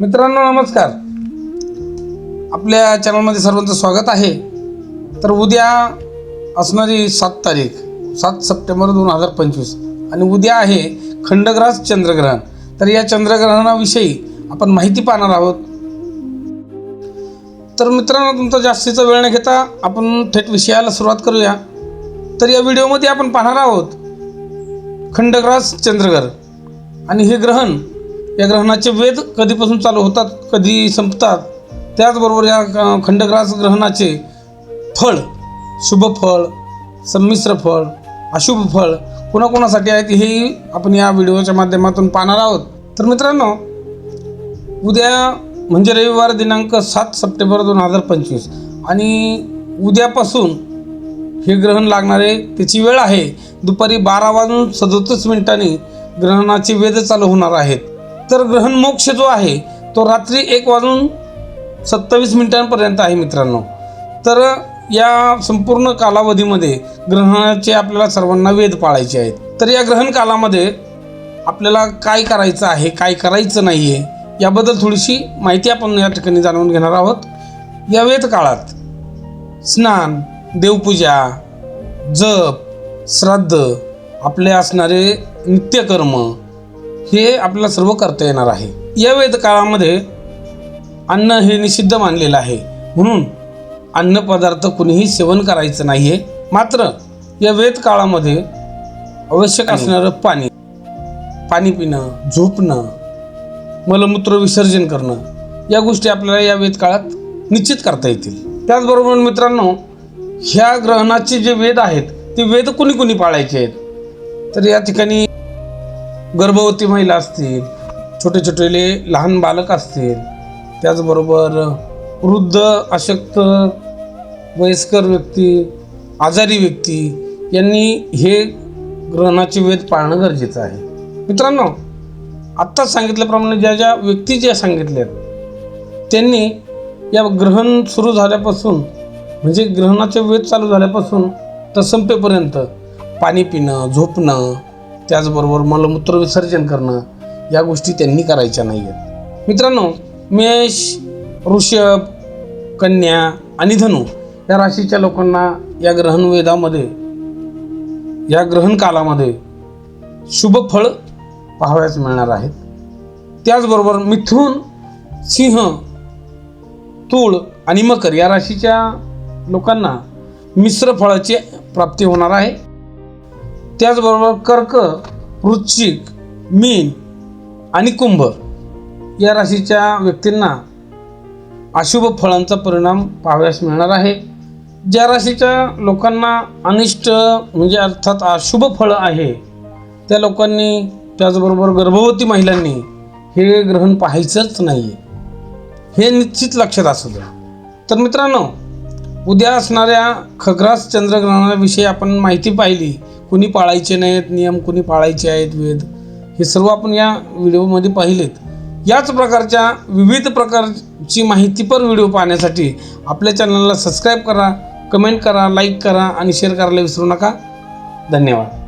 मित्रांनो नमस्कार. आपल्या चॅनलमध्ये सर्वांचं स्वागत आहे. तर उद्या असणारी सात तारीख सात सप्टेंबर दोन हजार पंचवीस. आणि उद्या आहे खंडग्रास चंद्रग्रहण. तर या चंद्रग्रहणाविषयी आपण माहिती पाहणार आहोत. तर मित्रांनो तुमचा जास्तीचा वेळ न घेता आपण थेट विषयाला सुरुवात करूया. तर या व्हिडिओमध्ये आपण पाहणार आहोत खंडग्रास चंद्रग्रहण. आणि हे ग्रहण या ग्रहणाचे वेध कधीपासून चालू होतात कधी संपतात त्याचबरोबर या खंडग्रास ग्रहणाचे फळ शुभ फळ संमिश्र फळ अशुभ फळ कोणाकोणासाठी आहेत हेही आपण या व्हिडिओच्या माध्यमातून पाहणार आहोत. तर मित्रांनो उद्या म्हणजे रविवार दिनांक सात सप्टेंबर दोन हजार पंचवीस आणि उद्यापासून हे ग्रहण लागणारे त्याची वेळ आहे. दुपारी बारा वाजून सदोतीस मिनिटांनी ग्रहणाचे वेध चालू होणार आहेत. तर ग्रहण मोक्ष जो आहे तो रात्री एक वाजून सत्तावीस मिनिटांपर्यंत आहे मित्रांनो. तर या संपूर्ण कालावधीमध्ये ग्रहणाचे आपल्याला सर्वांना वेध पाळायचे आहेत. तर या ग्रहण कालामध्ये आपल्याला काय करायचं आहे काय करायचं नाही आहे याबद्दल थोडीशी माहिती आपण या ठिकाणी जाणून घेणार आहोत. या वेध काळात स्नान देवपूजा जप श्राद्ध आपले असणारे नित्यकर्म हे आपल्याला सर्व करता येणार आहे. या वेद काळामध्ये अन्न हे निषिद्ध मानलेलं आहे. म्हणून अन्नपदार्थ कुणीही सेवन करायचं नाही आहे मात्र या वेद काळामध्ये आवश्यक असणारं पाणी. पाणी पिणं झोपणं मलमूत्र विसर्जन करणं या गोष्टी आपल्याला या वेद काळात निश्चित करता येतील. त्याचबरोबर मित्रांनो ह्या ग्रहणाचे जे वेद आहेत ते वेद कुणी कुणी पाळायचे आहेत? तर या ठिकाणी गर्भवती महिला असतील छोटे छोटेले लहान बालक असतील त्याचबरोबर वृद्ध अशक्त वयस्कर व्यक्ती आजारी व्यक्ती यांनी हे ग्रहणाचे वेद पाळणं गरजेचं आहे. मित्रांनो आत्ताच सांगितल्याप्रमाणे ज्या ज्या व्यक्ती ज्या सांगितल्या त्यांनी या ग्रहण सुरू झाल्यापासून म्हणजे ग्रहणाचे वेद चालू झाल्यापासून तर संपेपर्यंत पाणी पिणं झोपणं त्याचबरोबर मलमूत्र विसर्जन करणं या गोष्टी त्यांनी करायच्या नाही आहेत मित्रांनो मेष ऋषभ कन्या आणि धनु या राशीच्या लोकांना या ग्रहणवेदामध्ये या ग्रहण कालामध्ये शुभ फळ पाहावयास मिळणार आहेत. त्याचबरोबर मिथुन सिंह तूळ आणि मकर या राशीच्या लोकांना मिश्र फळाची प्राप्ती होणार आहे. त्याचबरोबर कर्क वृश्चिक मीन आणि कुंभ या राशीच्या व्यक्तींना अशुभ फळांचा परिणाम पाहावयास मिळणार आहे. ज्या राशीच्या लोकांना अनिष्ट म्हणजे अर्थात अशुभ फळ आहे त्या लोकांनी त्याचबरोबर गर्भवती महिलांनी हे ग्रहण पाहायचंच नाही आहे हे निश्चित लक्षात असू द्या. तर मित्रांनो उद्या असणाऱ्या खग्रास चंद्रग्रहणाविषयी आपण माहिती पाहिली. कुणी पाळायचे नाहीत नियम कुणी पाळायचे आहेत वेद. हे सर्व आपण या व्हिडिओमध्ये पाहिलेत. याच प्रकारच्या विविध प्रकारची माहितीपर व्हिडिओ पाहण्यासाठी आपल्या चॅनलला सबस्क्राईब करा कमेंट करा लाईक करा आणि शेअर करायला विसरू नका. धन्यवाद.